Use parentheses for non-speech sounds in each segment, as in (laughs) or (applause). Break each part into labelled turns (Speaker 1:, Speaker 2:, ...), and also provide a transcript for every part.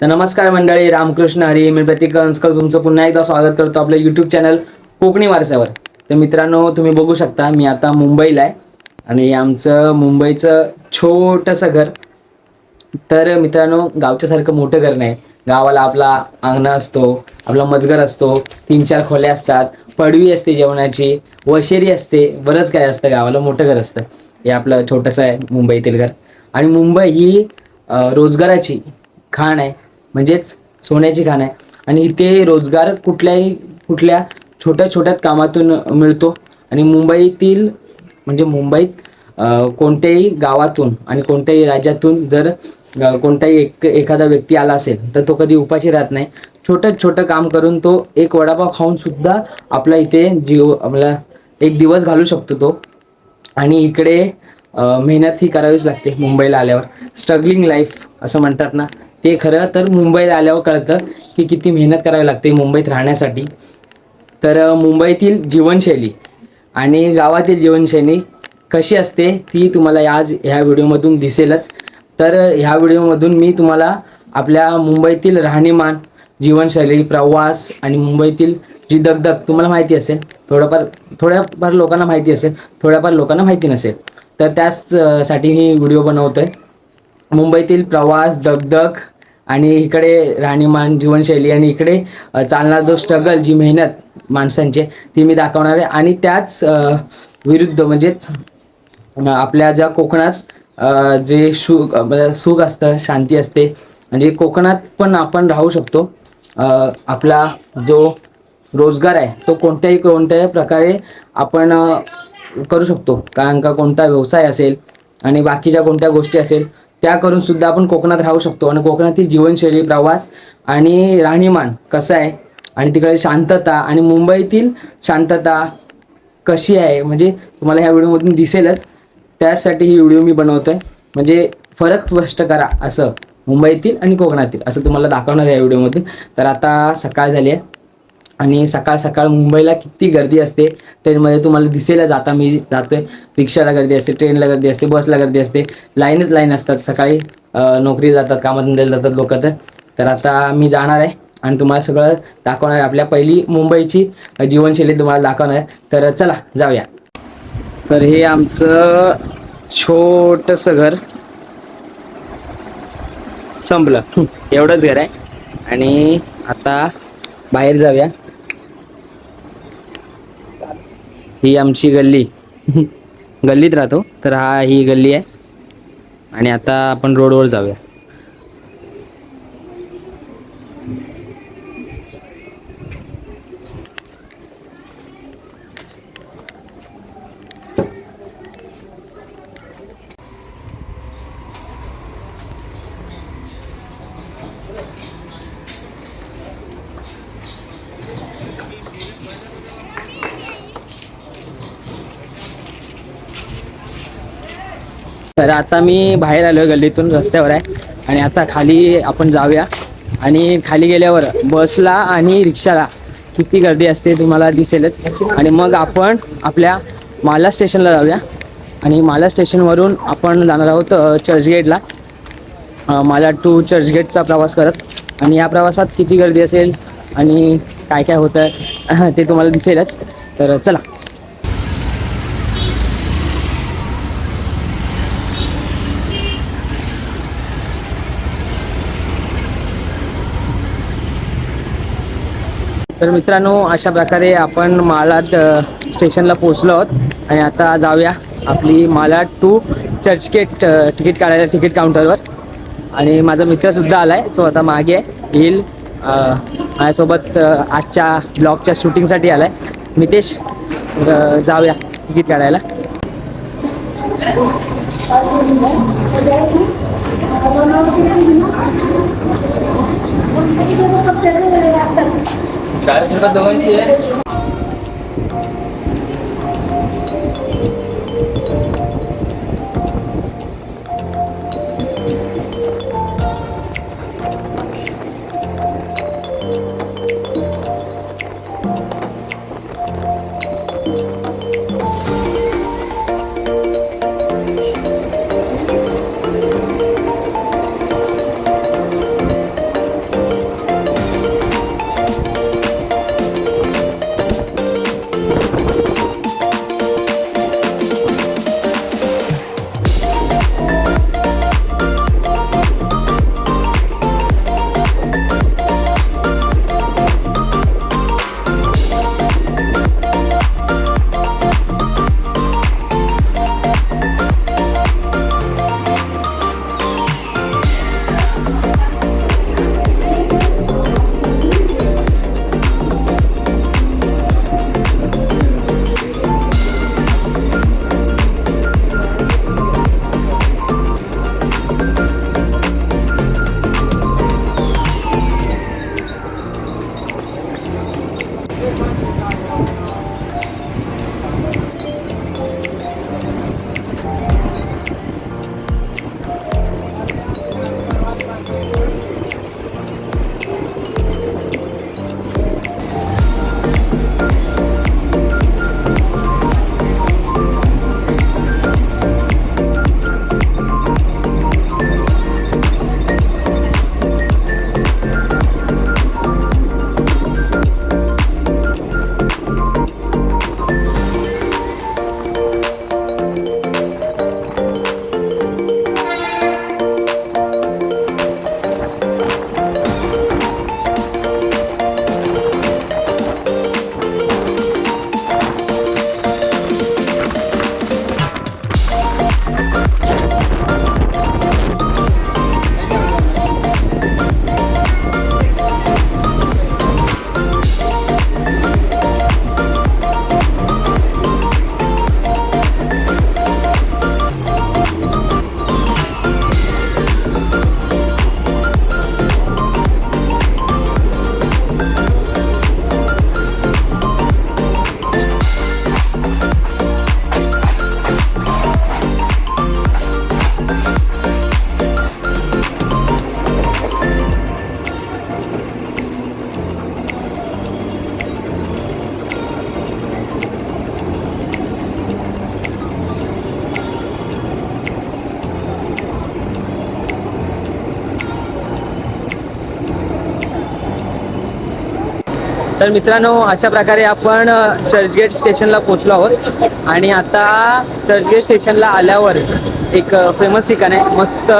Speaker 1: तर नमस्कार मंडळी रामकृष्ण हरी मी प्रतीक कंसकर तुमचं पुन्हा एकदा स्वागत करतो आपलं यूट्यूब चॅनल कोकणी वारसावर. तर मित्रांनो तुम्ही बघू शकता मी आता मुंबईला आहे आणि आमचं मुंबईचं छोटंसं घर. तर मित्रांनो गावच्यासारखं मोठं घर नाही. गावाला आपला अंगणा असतो आपला मजगर असतो तीन चार खोल्या असतात पडवी असते जेवणाची वशेरी असते बरंच काय असतं गावाला मोठं घर असतं. हे आपलं छोटंसं आहे मुंबईतील घर. आणि मुंबई ही रोजगाराची खाण आहे. म्हणजेच सोन्याची खाण आहे. आणि इथे रोजगार कुठल्याही कुठल्या छोट्या छोट्या कामातून मिळतो. आणि मुंबईतील म्हणजे मुंबईत कोणत्याही गावातून आणि कोणत्याही राज्यातून जर कोणताही एक एखादा व्यक्ती आला असेल तर तो कधी उपाशी राहत नाही. छोटं छोटं काम करून तो एक वडापाव खाऊन सुद्धा आपला इथे जीव आपला एक दिवस घालू शकतो तो. आणि इकडे मेहनत ही करावीच लागते मुंबईला आल्यावर. स्ट्रगलिंग लाईफ असं म्हणतात ना. ते खरं तर मुंबईला आल्यावर कळतं की किती मेहनत करावी लागते मुंबईत राहण्यासाठी. तर मुंबईतील जीवनशैली आणि गावातील जीवनशैली कशी असते ती तुम्हाला आज ह्या व्हिडिओमधून दिसेलच. तर ह्या व्हिडिओमधून मी तुम्हाला आपल्या मुंबईतील राहणीमान जीवनशैली प्रवास आणि मुंबईतील जी दगदग तुम्हाला माहिती असेल थोडंफार थोड्याफार लोकांना माहिती असेल थोड्याफार लोकांना माहिती नसेल तर त्याचसाठी मी व्हिडिओ बनवतो आहे मुंबईतील प्रवास दगदग आणि इकडे राहणीमान जीवनशैली आणि इकडे चालणार जो स्ट्रगल जी मेहनत माणसांची ती मी दाखवणार आहे. आणि त्याच विरुद्ध म्हणजेच आपल्या ज्या कोकणात जे शु म्हणजे सुख असतं शांती असते म्हणजे कोकणात पण आपण राहू शकतो. आपला जो रोजगार आहे तो कोणत्याही कोणत्याही प्रकारे आपण करू शकतो. कारण का कोणता व्यवसाय असेल आणि बाकीच्या कोणत्या गोष्टी असेल त्या करून सुद्धा आपण कोकणात राहू शकतो. आणि कोकणातील जीवनशैली प्रवास आणि राहणीमान कसं आहे? आणि तिकडे शांतता आणि मुंबईतील शांतता कशी आहे? म्हणजे तुम्हाला ह्या व्हिडिओमधून दिसेलच. त्यासाठी ही व्हिडिओ मी बनवतोय. म्हणजे फरक स्पष्ट करा असं. मुंबईतील आणि कोकणातील असं तुम्हाला दाखवणार आहे या व्हिडिओमधून. तर आता सकाळ झाली आहे. आणि सकाळ सकाळ मुंबईला किती गर्दी असते ट्रेनमध्ये तुम्हाला दिसेला जाता मी जातोय. रिक्षाला गर्दी असते ट्रेनला गर्दी असते बसला गर्दी असते. लाईनच लाईन असतात सकाळी. नोकरी नोकरीला जातात कामाधंद्याला जातात लोक तर. तर आता मी जाणार आहे आणि तुम्हाला सगळं दाखवणार आहे. आपल्या पहिली मुंबईची जीवनशैली तुम्हाला दाखवणार आहे. तर चला जाऊया. तर हे आमचं छोटंसं घर. संपलं. एवढंच घर आहे. आणि आता बाहेर जाऊया. ही आमची गल्ली. (laughs) गल्लीत राहतो तर हा ही गल्ली आहे. आणि आता आपण रोडवर जाऊया. तर आता मी बाहेर आलो गल्लीतून रस्त्यावर आहे. आणि आता खाली आपण जाऊया. आणि खाली गेल्यावर बसला आणि रिक्षाला. किती गर्दी असते तुम्हाला दिसेलच. आणि मग आपण आपल्या माला स्टेशनला जाऊया. आणि माला स्टेशनवरून आपण जाणार आहोत चर्चगेटला माला टू चर्चगेटचा प्रवास करत. आणि या प्रवासात किती गर्दी असेल आणि काय काय होतं (laughs) ते तुम्हाला दिसेलच. तर चला. तर मित्रांनो अशा प्रकारे आपण मालाड स्टेशनला पोहोचलो आहोत. आणि आता जाऊया आपली मालाड टू चर्चगेट तिकीट काढायला तिकीट काउंटरवर. आणि माझा मित्रसुद्धा आला आहे तो आता मागे आहे येईल माझ्यासोबत आजच्या ब्लॉगच्या शूटिंगसाठी आला आहे मितेश जाऊया तिकीट काढायला. (laughs)
Speaker 2: সাড়ে ছটার দোকান ছিল।
Speaker 1: तर मित्रांनो अशा प्रकारे आपण चर्चगेट स्टेशनला पोचलो आहोत. आणि आता चर्चगेट स्टेशनला आल्यावर एक फेमस ठिकाण आहे. मस्त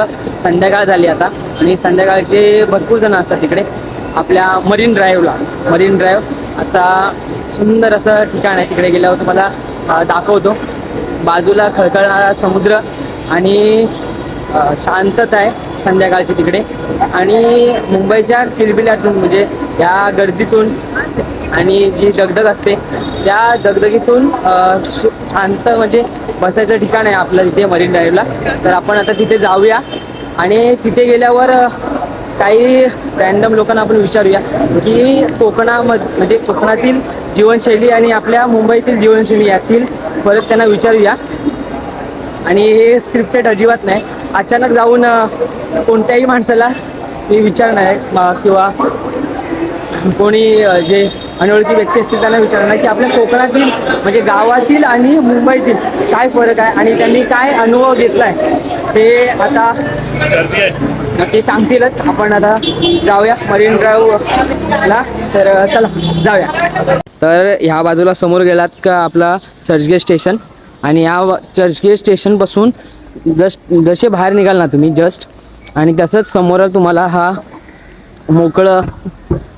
Speaker 1: संध्याकाळ झाली आता. आणि संध्याकाळचे भरपूर जण असतात तिकडे. आपल्या मरीन ड्राईव्हला. मरीन ड्राईव्ह असा सुंदर असं ठिकाण आहे. तिकडे गेल्यावर तुम्हाला दाखवतो. बाजूला खळखळणारा समुद्र आणि शांतता आहे. संध्याकाळची तिकडे. आणि मुंबईच्या किलबिलातून म्हणजे या गर्दीतून आणि जी दगदग असते त्या दगदगीतून शांत म्हणजे बसायचं ठिकाण आहे आपलं तिथे मरीन ड्राईव्हला. तर आपण आता तिथे जाऊया. आणि तिथे गेल्यावर काही रॅन्डम लोकांना आपण विचारूया की कोकणामध्ये म्हणजे कोकणातील जीवनशैली आणि आपल्या मुंबईतील जीवनशैली यातील परत त्यांना विचारूया. आणि हे स्क्रिप्टेड अजिबात नाही. अचानक जाऊन कोणत्याही माणसाला मी विचारणार आहे किंवा कोणी जे अनोळखी व्यक्ती असतील त्यांना विचारणार की आपल्या कोकणातील म्हणजे गावातील आणि मुंबईतील काय फरक आहे आणि त्यांनी काय अनुभव घेतलाय? ते आता ते सांगतीलच. आपण आता जाऊया. मरीन ड्राईव्हला तर चला जाऊया. तर ह्या बाजूला समोर गेलात का आपला चर्चगेट स्टेशन? आणि या चर्चगेट स्टेशनपासून जस्ट जसे बाहेर निघाल ना तुम्ही जस्ट आणि तसंच समोर तुम्हाला हा मोकळं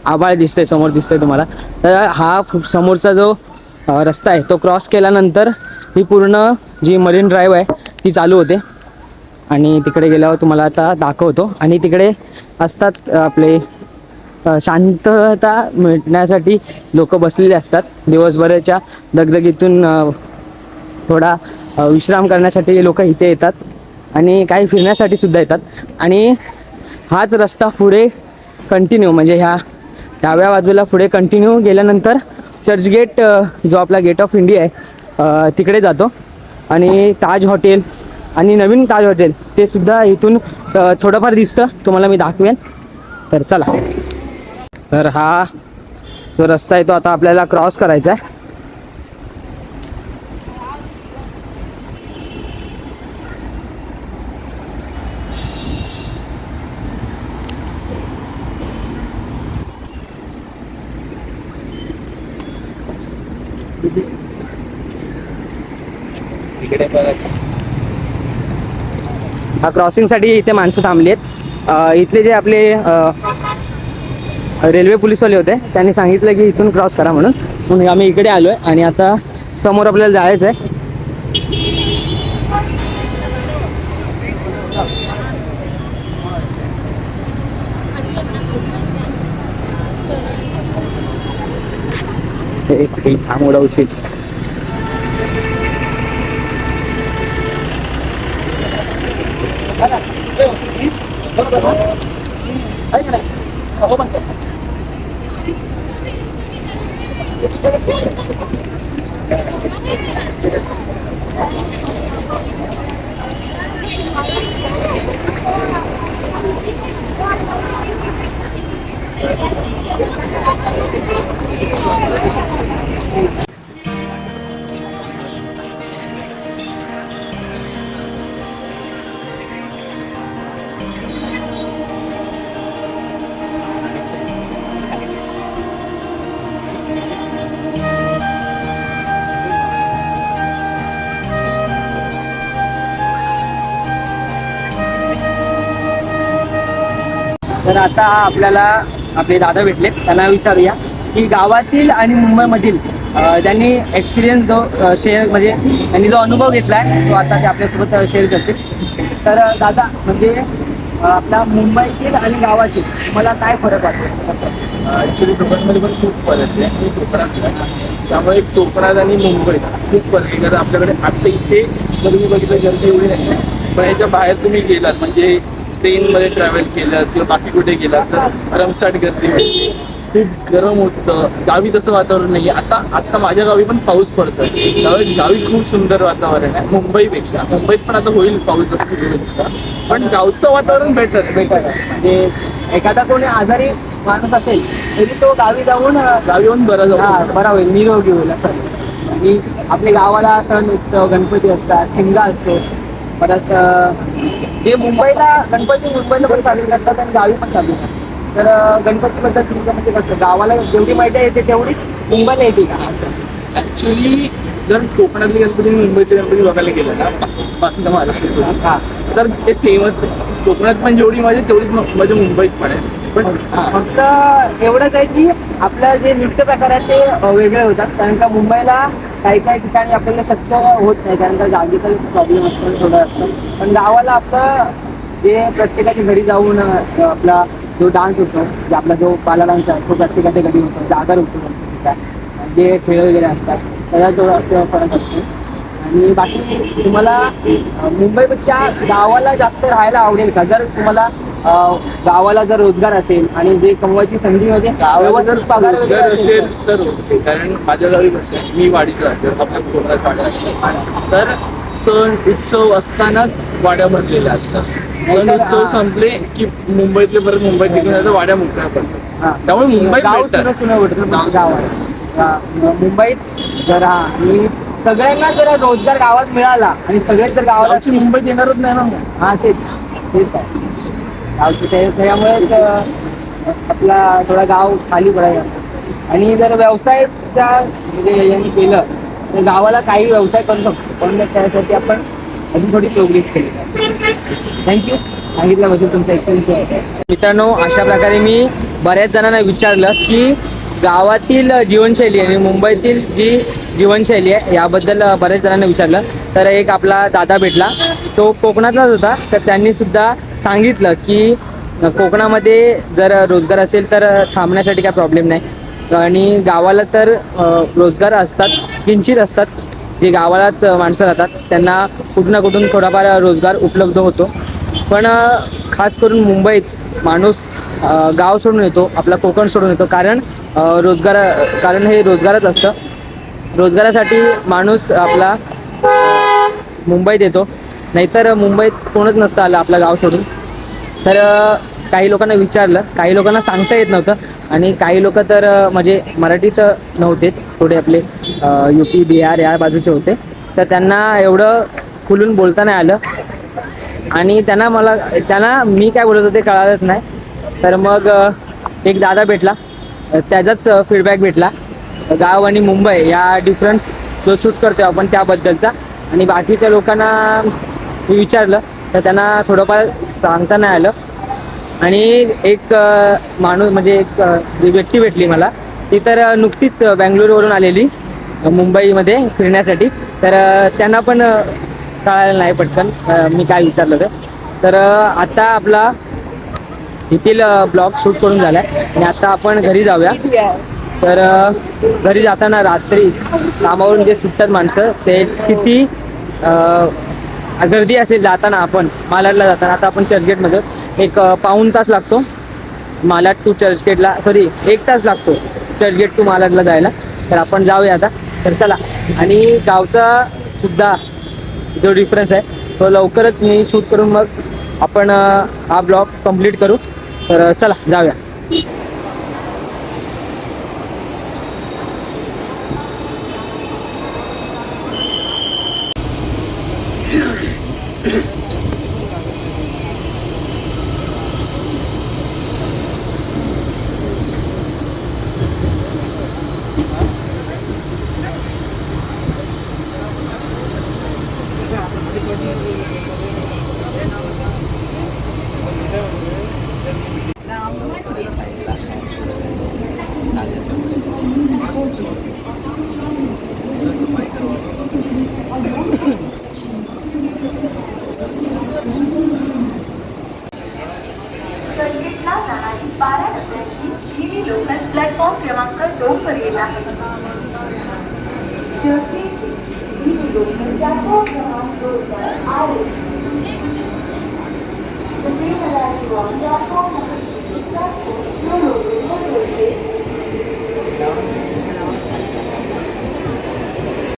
Speaker 1: आभाळ दिसतंय समोर दिसतंय तुम्हाला. तर हा समोरचा जो रस्ता आहे तो क्रॉस केल्यानंतर ही पूर्ण जी मरीन ड्राईव्ह आहे ती चालू होते. आणि तिकडे गेल्यावर तुम्हाला आता दाखवतो. आणि तिकडे असतात आपले शांतता मिळण्यासाठी लोक बसलेले असतात. दिवसभराच्या दगदगीतून थोडा विश्राम करण्यासाठी लोक इथे येतात आणि काही फिरण्यासाठी सुद्धा येतात. आणि हाच रस्ता पुढे कंटिन्यू म्हणजे ह्या डाव्या बाजूला पुढे कंटिन्यू गेल्यानंतर चर्चगेट जो आपला गेट ऑफ इंडिया आहे तिकडे जातो. आणि ताज हॉटेल आणि नवीन ताज हॉटेल ते सुद्धा इथून थोडंफार दिसतं. तुम्हाला मी दाखवेन. तर चला. तर हा जो रस्ता आहे तो आता आपल्याला क्रॉस करायचा आहे. क्रॉसिंगसाठी इथे माणसं थांबली आहेत इथले जे आपले रेल्वे पोलीसवाले होते त्यांनी सांगितलं की इथून क्रॉस करा म्हणून. म्हणून आम्ही इकडे आलो आहे आणि आता समोर आपल्याला जायचं आहे थांब काही थांब उडवशील तर आता आपल्याला आपले दादा भेटले. त्यांना विचारूया की गावातील आणि मुंबईमधील त्यांनी एक्सपिरियन्स जो शेअर म्हणजे त्यांनी जो अनुभव घेतला आहे तो आता ते आपल्यासोबत शेअर करतील. तर दादा म्हणजे आपला मुंबईतील आणि गावातील मला काय फरक वाटतो? कसं?
Speaker 3: ॲक्च्युली दोघांमध्ये पण खूप फरक आहे. कोकणात त्यामुळे कोकणात आणि मुंबईत खूप फरक आहे. कारण आपल्याकडे आता इथे जर मी बघितलं गर्दी एवढी नाही. पण याच्या बाहेर तुम्ही गेलात म्हणजे ट्रेनमध्ये ट्रॅव्हल केलं किंवा बाकी कुठे गेलात तर रमसाट गर्दी होती. खूप गरम होतं. गावी तसं वातावरण नाही आता आता माझ्या गावी पण पाऊस पडतोय. त्यामुळे गावी खूप सुंदर वातावरण आहे मुंबईपेक्षा. मुंबईत पण आता होईल पाऊस असतो पण गावचं वातावरण बेटर
Speaker 1: बेटर म्हणजे एखादा कोणी आजारी माणूस असेल तरी तो गावी जाऊन
Speaker 3: गावी येऊन बरं जाऊ.
Speaker 1: हा बरा होईल. निरोगी होईल असं आणि आपल्या गावाला सण उत्सव गणपती असतात शिमगा असतो. परत जे मुंबईला गणपती मुंबईला पण साजरे करतात आणि गावी पण साजरे करतात. तर गणपतीबद्दल तुमचं म्हणजे कसं? गावाला जेवढी माहिती येते तेवढीच मुंबईला येते का? असं.
Speaker 3: ऍक्च्युली जर कोकणातले गणपती मुंबईतले गणपती बघायला गेलं ना बाकी महाराष्ट्र
Speaker 1: हा.
Speaker 3: तर ते सेमच आहे. कोकणात पण जेवढी आहे, तेवढीच म- मजा मुंबईत पण आहे.
Speaker 1: फक्त एवढंच आहे की आपलं जे नृत्य प्रकार आहेत ते वेगळे होतात. कारण का मुंबईला काही काही ठिकाणी आपल्याला शक्य होत नाही. कारण का जागेचा प्रॉब्लेम असतो थोडं असतं. पण गावाला आपलं जे प्रत्येकाच्या घरी जाऊन आपला जो डान्स होतो जे आपला जो पाला डान्स आहे तो प्रत्येकाच्या घरी होतो. जागर होतो. जे खेळ वगैरे असतात. त्याचा थोडा फरक असतो. आणि बाकी तुम्हाला मुंबईपेक्षा गावाला जास्त राहायला आवडेल का? जर तुम्हाला गावाला जर रोजगार असेल आणि जे कमवायची संधी म्हणजे
Speaker 3: गावाला जर
Speaker 1: पगार
Speaker 3: रोजगार
Speaker 1: असेल
Speaker 3: तर ओके कारण माझ्या गावी कसं आहे मी वाडीचा आहे आपल्या कोकणात वाड्या असतात तर सण उत्सव असतानाच वाड्या भरलेल्या असतात. सण
Speaker 1: नाहीतर,
Speaker 3: उत्सव
Speaker 1: हा.
Speaker 3: संपले की मुंबईतले परत मुंबईत निघून जातात वाड्या मोकळ्या पडतात.
Speaker 1: हा.
Speaker 3: त्यामुळे मुंबईत
Speaker 1: गाव सुना गावात हा, मुंबईत जर हा आणि सगळ्यांना जर रोजगार गावात मिळाला आणि सगळेच जर
Speaker 3: गावची मुंबईत येणारच नाही ना
Speaker 1: हा तेच. तेच आहे गावचं ते त्याच्यामुळेच अं, आपला थोडा गाव खाली पडायला. आणि जर व्यवसायच्या म्हणजे यांनी केलं तर गावाला काही व्यवसाय करू शकतो. पण त्यासाठी आपण अजून थोडी प्रोग्रेस केली. थँक्यू सांगितल्याबद्दल तुमचा एक्सपिरियन्स मित्रांनो अशा प्रकारे मी बऱ्याच जणांना विचारलं की गावातील जीवनशैली आणि मुंबईतील जी जीवनशैली आहे याबद्दल बऱ्याच जणांना विचारलं. तर एक आपला दादा भेटला. तो कोकणातलाच होता. तर त्यांनी सुद्धा सांगितलं की कोकणामध्ये जर रोजगार असेल तर थांबण्यासाठी काय प्रॉब्लेम नाही. आणि गावाला तर रोजगार असतात किंचित असतात. जे गावालाच माणसं राहतात त्यांना कुठून ना कुठून थोडाफार रोजगार उपलब्ध होतो. पण खास करून मुंबईत माणूस गाव सोडून येतो आपला कोकण सोडून येतो. कारण रोजगार कारण हे रोजगारच असतं. रोजगारासाठी माणूस आपला मुंबईत येतो. नाहीतर मुंबईत कोणच नसतं आलं आपलं गाव सोडून. तर काही लोकांना विचारलं. काही लोकांना सांगता येत नव्हतं. आणि काही लोक तर म्हणजे मराठीत नव्हतेच थोडे आपले यू पी बिहार या बाजूचे होते. तर त्यांना एवढं खुलून बोलता नाही आलं. आणि त्यांना मला त्यांना मी काय बोलत होते कळालंच नाही. तर मग एक दादा भेटला. त्याचाच फीडबॅक भेटला. गाव आणि मुंबई या डिफरन्स जो शूट करतो आपण त्याबद्दलचा. आणि बाकीच्या लोकांना मी विचारलं तर त्यांना थोडंफार सांगता नाही आलं. आणि एक माणूस म्हणजे एक जी व्यक्ती भेटली मला ती तर नुकतीच बँगलोरवरून आलेली मुंबईमध्ये फिरण्यासाठी. तर त्यांना पण कळायला नाही पटकन. मी काय विचारलं तर. तर आता आपला येथील ब्लॉग शूट करून झाला आणि आता आपण घरी जाऊया. तर घरी जाताना रात्री कामावरून जे सुटतात माणसं ते किती गर्दी असेल जाताना आपण मालाडला जाताना आता आपण चर्चगेटमध्ये एक पाऊण तास लागतो. मालाड टू चर्चगेटला सॉरी एक तास लागतो चर्चगेट टू मालाडला जायला. तर आपण जाऊया आता. तर चला. आणि गावचा सुद्धा जो डिफरन्स आहे तो लवकरच मी शूट करून मग आपण हा ब्लॉग कंप्लीट करू. तर चला जाऊया.